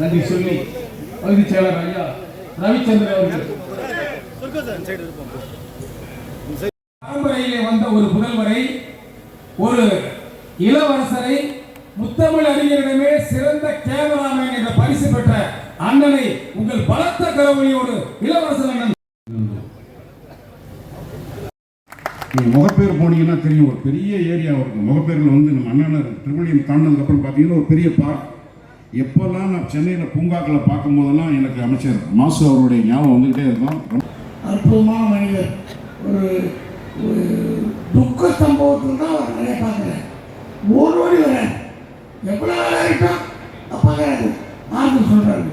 நன்றி சொல்லி. பகுதி செயலர் ஐயா ரவிச்சந்திரன் அவர்கள். பரம்பரையிலே வந்த ஒரு புதல்வரை ஒரு இளவரசரை முத்தமிழ் அறிஞரிடமே சிறந்த கேமராமேன் என்ற பரிசு பெற்ற அண்ணனை உங்கள் பலத்த கரவொலியோடு இளவரசர் அண்ணன். முகப்பேர் போனீங்கன்னா தெரியும் ஒரு பெரிய ஏரியா இருக்கும். முகப்பேரில் வந்து நம்ம அண்ணன் திருவள்ளியம் தாண்டினதுக்கப்புறம் பார்த்தீங்கன்னா ஒரு பெரிய பார்க். எப்போல்லாம் நான் சென்னையில் பூங்காக்களை பார்க்கும்போதெல்லாம் எனக்கு அமைச்சர் மாசு அவருடைய ஞாபகம் வந்துக்கிட்டே இருக்கும். ரொம்ப அற்புதமான மனிதர். ஒரு ஒரு துக்க சம்பவத்தில் தான் அவர் நிறைய பார்க்குறேன். ஒரு வழி வரேன் எவ்வளோ வேலை ஆகிட்டோம் அப்போ ஆண்டு சொல்கிறாரு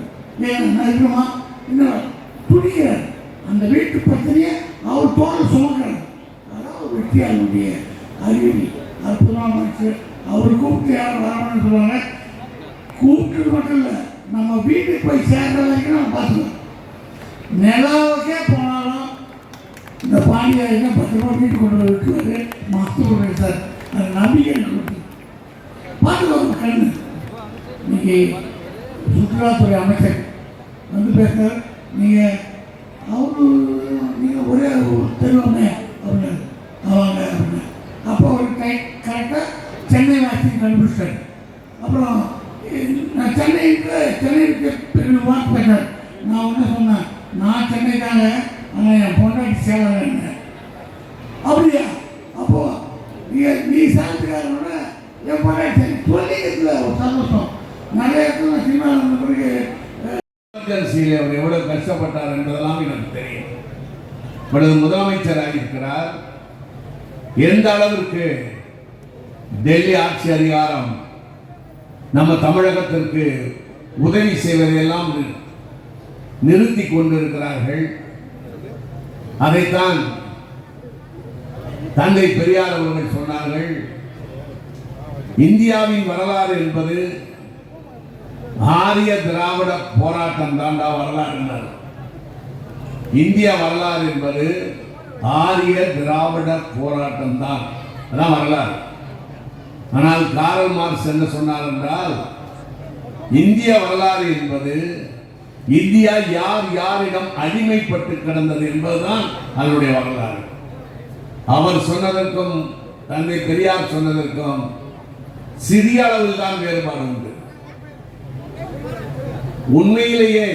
ஏன் நான் என்ன இன்னும் அந்த வீட்டு பிரச்சனையை அவர் தோல் சுமக்கிறார். அதான் ஒரு வெற்றியாளனுடைய அறிவியல் அற்புதமான மனுஷர் அவர் கூப்பிட்டு யாரும் வரணும்னு சொல்லுவாங்க? கூப்பிட்டு மட்டும் இல்லை. நம்ம வீட்டுக்கு போய் சேர்ற வரைக்கும் நம்ம பார்த்துக்கலாம். நிலாவுக்கே போனாலும் இந்த பாண்டியா என்ன பத்து ரூபா வீட்டு கொண்டு வந்து விட்டுவாரு சார். அது நம்பிக்கை கொடுத்து பார்த்துக்கோங்க கண்ணு. இன்னைக்கு சுற்றுலாத்துறை அமைச்சர் வந்து பேசுகிறார் நீங்கள் அவரு நீங்கள் ஒரே தெருவமே அப்படின்னு அவங்க அப்படின்னு அப்போ ஒரு கை கரெக்டாக சென்னை வாசி கண்டுபிடிச்சாரு அப்புறம் நான் சென்னைக்கு சென்னைக்கு பெரிய வாக்கு பண்ணார் நான் ஒன்று சொன்னேன் நான் சென்னைக்காக ஆனால் என் பொண்டாட்டி சேவை அப்படியா? அப்போ நீங்கள் நீ சாப்பிட்டுக்காரனோட என் பொண்டாட்டி சொல்லிக்கிறதுல ஒரு சந்தோஷம். நிறைய இடத்துல சினிமா வந்த பிறகு எமர்ஜென்சியில் அவர் எவ்வளோ கஷ்டப்பட்டார் என்பதெல்லாம் எனக்கு தெரியும். இவ்வளவு முதலமைச்சராக இருக்கிறார் எந்த அளவிற்கு டெல்லி ஆட்சி அதிகாரம் நம்ம தமிழகத்திற்கு உதவி செய்வதையெல்லாம் நிறுத்தி கொண்டிருக்கிறார்கள். அதைத்தான் தந்தை பெரியார் அவர்கள் சொன்னார்கள். இந்தியாவின் வரலாறு என்பது ஆரிய திராவிட போராட்டம் தாண்டா வரலாறு இந்திய வரலாறு என்பது ஆரிய திராவிட போராட்டம் தான். அதான் வரலாறு. ஆனால் காரல் மார்க்ஸ் என்ன சொன்னார் என்றால் இந்திய வரலாறு என்பது இந்தியா யார் யாரிடம் அடிமைப்பட்டு கிடந்தது என்பதுதான் அதனுடைய வரலாறு. அவர் சொன்னதற்கும் தந்தை பெரியார் சொன்னதற்கும் சிறிய அளவில் தான் வேறுபாடு உண்டு. உண்மையிலேயே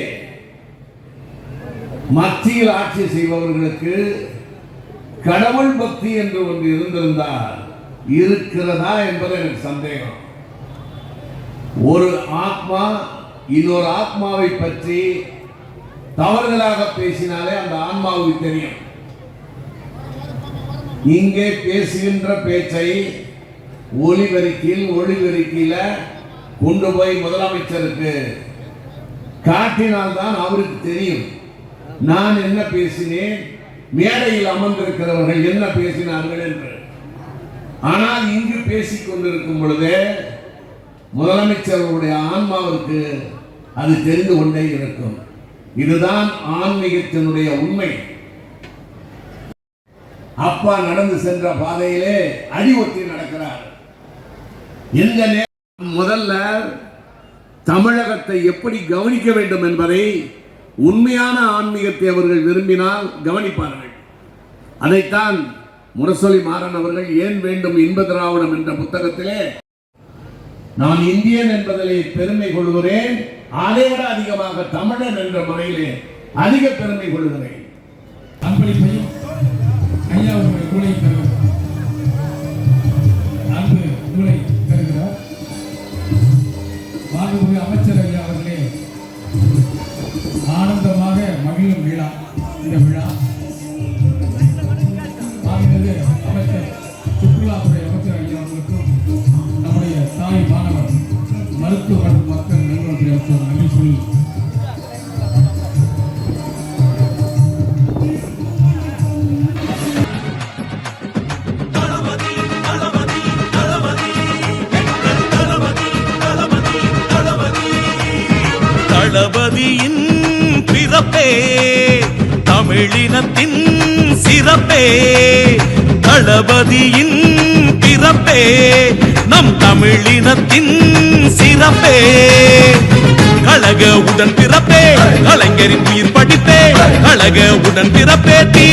மத்தியில் ஆட்சி செய்பவர்களுக்கு கடவுள் பக்தி என்று ஒன்று இருந்திருந்தால் இருக்கிறதா என்பது எனக்கு சந்தேகம். ஒரு ஆத்மா இன்னொரு ஆத்மாவை பற்றி தவறுதலாக பேசினாலே அந்த ஆன்மாவுக்கு தெரியும். இங்கே பேசுகின்ற பேச்சை ஒளிபெருக்கில் ஒளிபெருக்கில கொண்டு போய் முதலமைச்சருக்கு காட்டினால்தான் அவருக்கு தெரியும். நான் என்ன பேசினேன்? மேடையில் அமர்ந்திருக்கிறவர்கள் என்ன பேசினார்கள் என்று. ஆனால் இங்கு பேசிக் கொண்டிருக்கும் பொழுதே முதலமைச்சர்களுடைய ஆன்மாவிற்கு அது தெரிந்து கொண்டே இருக்கும். இதுதான் ஆன்மீகத்தினுடைய உண்மை. அப்பா நடந்து சென்ற பாதையிலே அடி ஒத்தி நடக்கிறார். எந்த நேரம் முதல்ல தமிழகத்தை எப்படி கவனிக்க வேண்டும் என்பதை உண்மையான ஆன்மீகத்தை அவர்கள் விரும்பினால் கவனிப்பார்கள். அதைத்தான் முரசொலி மாறன் அவர்கள் ஏன் வேண்டும் இன்ப திராவிடம் என்ற புத்தகத்திலே நான் இந்தியன் என்பதிலே பெருமை கொள்கிறேன் அதைவிட அதிகமாக தமிழன் என்ற முறையிலே அதிக பெருமை கொள்கிறேன். அன்பளிப்பையும் ஐயா அவர்களுடைய கூலை அன்பு தருகிறார் மாண்புமிகு அமைச்சர் சுற்றுலாத்துறை அமைச்சர் ஐயா அவர்களுக்கும் நம்முடைய தாய் மாணவர் மக்கள் அமைச்சர் நன்றி சொல்லி தளபதியின் பிறப்பே தமிழினத்தின் சிறப்பே தளபதியின் பிறப்பே சிறப்பே. கழக உடன் பிறப்பே. கலைஞரின் உயிர் படிப்பே. கழக உடன் பிறப்பே. தீ